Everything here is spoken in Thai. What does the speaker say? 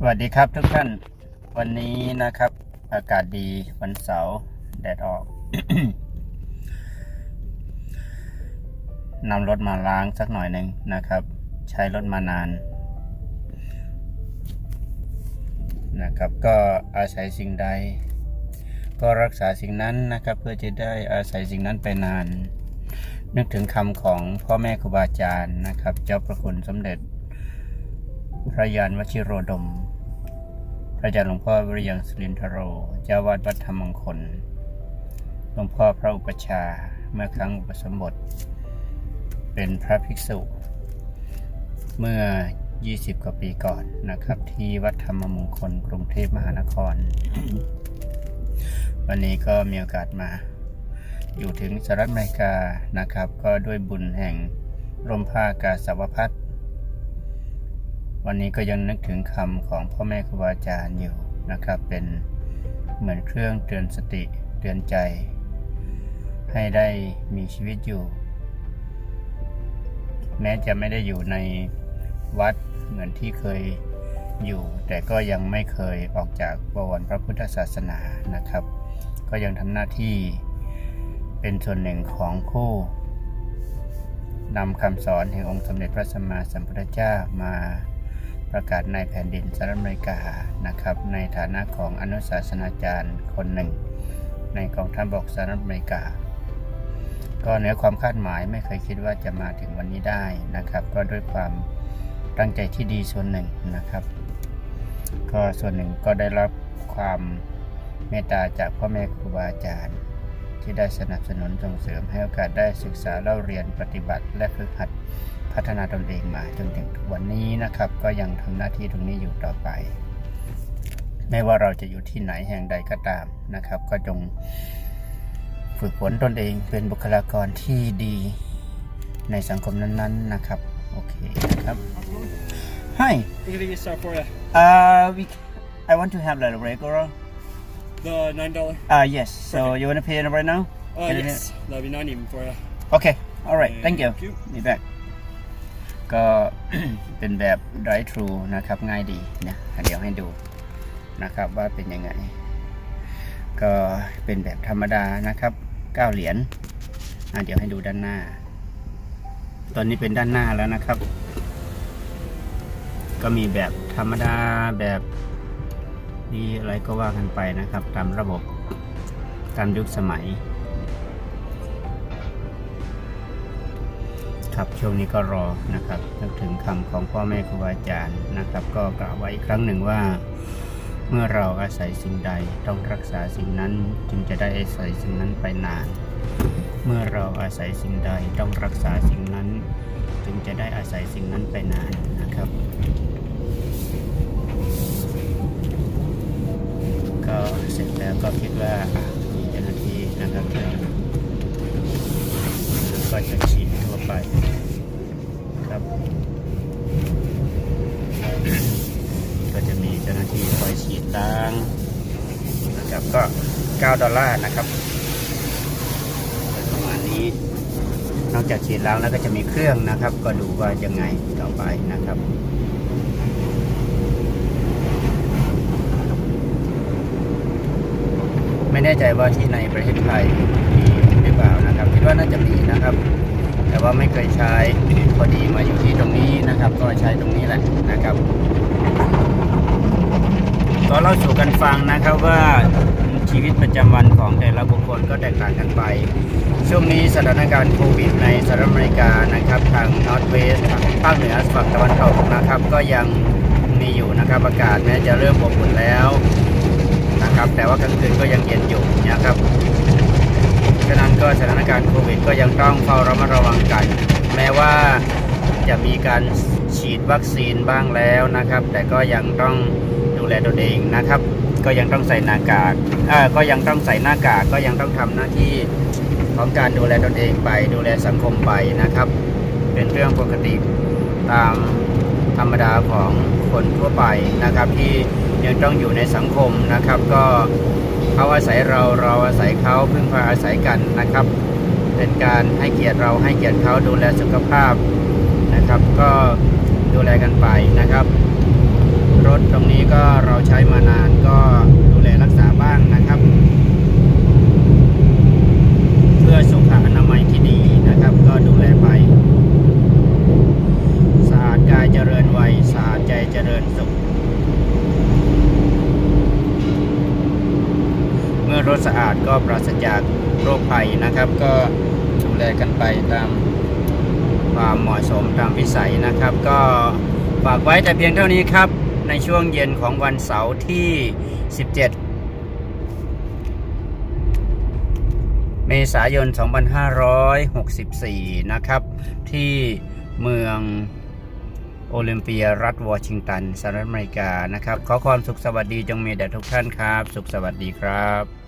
สวัสดีครับทุกท่าน วันนี้นะครับ อากาศดีวันเสาร์แดดออกนำรถมาล้างสักหน่อยหนึ่งนะครับ ใช้รถมานาน นะครับ ก็อาศัยสิ่งใด ก็รักษาสิ่งนั้นนะครับ เพื่อจะได้อาศัยสิ่งนั้นไปนาน นึกถึงคำของพ่อแม่ครูบาอาจารย์นะครับ เจ้าประคุณสมเด็จพระยานวชิโรดม ระอาจารย์หลวงพ่อวิริยังสุรินทโร เจ้าวาดวัดธรรมมงคล หลวงพ่อพระอุปชาเมื่อครั้งอุปสมบท เป็นพระภิกษุ เมื่อ 20 กว่าปีก่อนนะครับ ที่วัดธรรมมงคล กรุงเทพมหานคร วันนี้ก็มีโอกาสมา อยู่ถึงสหรัฐอเมริกานะครับ ก็ด้วยบุญแห่งร่มผ้ากาสาวพัฒน์ วันนี้ก็ยังนึกถึงคำของพ่อแม่ครูบาอาจารย์อยู่นะครับ เป็นเหมือนเครื่องเตือนสติเตือนใจ ให้ได้มีชีวิตอยู่ แม้จะไม่ได้อยู่ในวัดเหมือนที่เคยอยู่ แต่ก็ยังไม่เคยออกจากบวรพระพุทธศาสนานะครับ ก็ยังทำหน้าที่เป็นส่วนหนึ่งของผู้นำคำสอนแห่งองค์สมเด็จพระสัมมาสัมพุทธเจ้ามา ประกาศในแผ่นดินสหรัฐอเมริกานะครับ ในฐานะของอนุศาสนาจารย์คนหนึ่ง ในกองทัพบกสหรัฐอเมริกา ก็เหนือความคาดหมายไม่เคยคิดว่าจะมาถึงวันนี้ได้นะครับ ก็ด้วยความตั้งใจที่ดีส่วนหนึ่งนะครับ ก็ส่วนหนึ่งก็ได้รับความเมตตาจากพ่อแม่ครูบาอาจารย์ ที่ได้สนับสนุนส่งเสริมให้โอกาสได้ศึกษาเล่าเรียนปฏิบัติและฝึกหัด พัฒนาตนเองมาจนถึงทุกวันนี้นะครับ ก็ยังทำหน้าที่ตรงนี้อยู่ต่อไป ไม่ว่าเราจะอยู่ที่ไหนแห่งใดก็ตามนะครับ ก็จงฝึกฝนตนเองเป็นบุคลากรที่ดีในสังคมนั้นๆนะครับ โอเคนะครับ Hi We're gonna get stuff for you. uh we I want to have the regular The nine dollar. uh yes so you want to pay it right now Uh, Can I yes, that'll be nine even for you. Okay alright thank you Thank you. นี่แบ ก็เป็นแบบ drive thru นะครับง่ายดีนะเดี๋ยวให้ดูนะครับว่าเป็นยังไง ก็เป็นแบบธรรมดานะครับ9เหรียญเดี๋ยวให้ดูด้านหน้า ตอนนี้เป็นด้านหน้าแล้วนะครับ ก็มีแบบธรรมดาแบบดีอะไรก็ว่ากันไปนะครับ ตามระบบตามยุคสมัย ครับช่วงนี้ก็รอนะครับนึกถึงคำของพ่อแม่ครูบาอาจารย์นะครับ ก็กล่าวไว้อีกครั้งหนึ่งว่า เมื่อเราอาศัยสิ่งใดต้องรักษาสิ่งนั้นจึงจะได้อาศัยสิ่งนั้นไปนาน เมื่อเราอาศัยสิ่งใดต้องรักษาสิ่งนั้น จึงจะได้อาศัยสิ่งนั้นไปนานนะครับก็เสร็จแล้วก็คิดว่าอะมีเจ้าหน้าที่นะครับก็จะฉีด ไปครับ ก็จะมีเจ้าหน้าที่คอยฉีดล้างนะครับก็ 9 ดอลลาร์นะครับประมาณนี้ นอกจากฉีดล้างแล้วก็จะมีเครื่องนะครับ ก็ดูว่ายังไงต่อไปนะครับไม่แน่ใจว่าที่ในประเทศไทยมีหรือเปล่านะครับ คิดว่าน่าจะมีนะครับ แต่ว่าไม่เคยใช้พอดีมาอยู่ที่ตรงนี้นะครับ ก็ใช้ตรงนี้แหละนะครับก็เล่าสู่กันฟังนะครับว่าชีวิตประจำวันของแต่ละบุคคลก็แตกต่างกันไป ช่วงนี้สถานการณ์โควิดในสหรัฐอเมริกานะครับ ทางนอร์ทเวสภาคเหนือฝั่งตะวันตกนะครับ ก็ยังมีอยู่นะครับอากาศแม้จะเริ่มอบอุ่นแล้วนะครับ แต่ว่ากลางคืนก็ยังเย็นอยู่นะครับ ฉะนั้นก็สถานการณ์โควิดก็ยังต้องเฝ้าระมัดระวังกัน แม้ว่าจะมีการฉีดวัคซีนบ้างแล้วนะครับ แต่ก็ยังต้องดูแลตนเองนะครับ ก็ยังต้องใส่หน้ากากก็ยังต้องใส่หน้ากากก็ยังต้องทำหน้าที่ของการดูแลตนเองไป ดูแลสังคมไปนะครับ เป็นเรื่องปกติตามธรรมดาของคนทั่วไปนะครับ ที่ยังต้องอยู่ในสังคมนะครับ ก็ เขาอาศัยเราเราอาศัยเขาพึ่งพาอาศัยกันนะครับ เป็นการให้เกียรติเราให้เกียรติเขาดูแลสุขภาพนะครับ ก็ดูแลกันไปนะครับ รถตรงนี้ก็เราใช้มานานก็ดูแลรักษาบ้างนะครับ เพื่อสุขอนามัยที่ดีนะครับ ก็ดูแลไป สะอาดกายเจริญวัยสะอาดใจเจริญสุข เมื่อรถสะอาดก็ปราศจากโรคภัยนะครับ ก็ดูแลกันไปตามความเหมาะสมตามวิสัยนะครับ ก็ฝากไว้แต่เพียงเท่านี้ครับ ในช่วงเย็นของวันเสาร์ที่ 17เมษายน 2564 นะครับ ที่เมืองโอลิมเปียรัฐวอชิงตันสหรัฐอเมริกานะครับ ขอความสุขสวัสดีจงมีแด่ทุกท่านครับ สุขสวัสดีครับ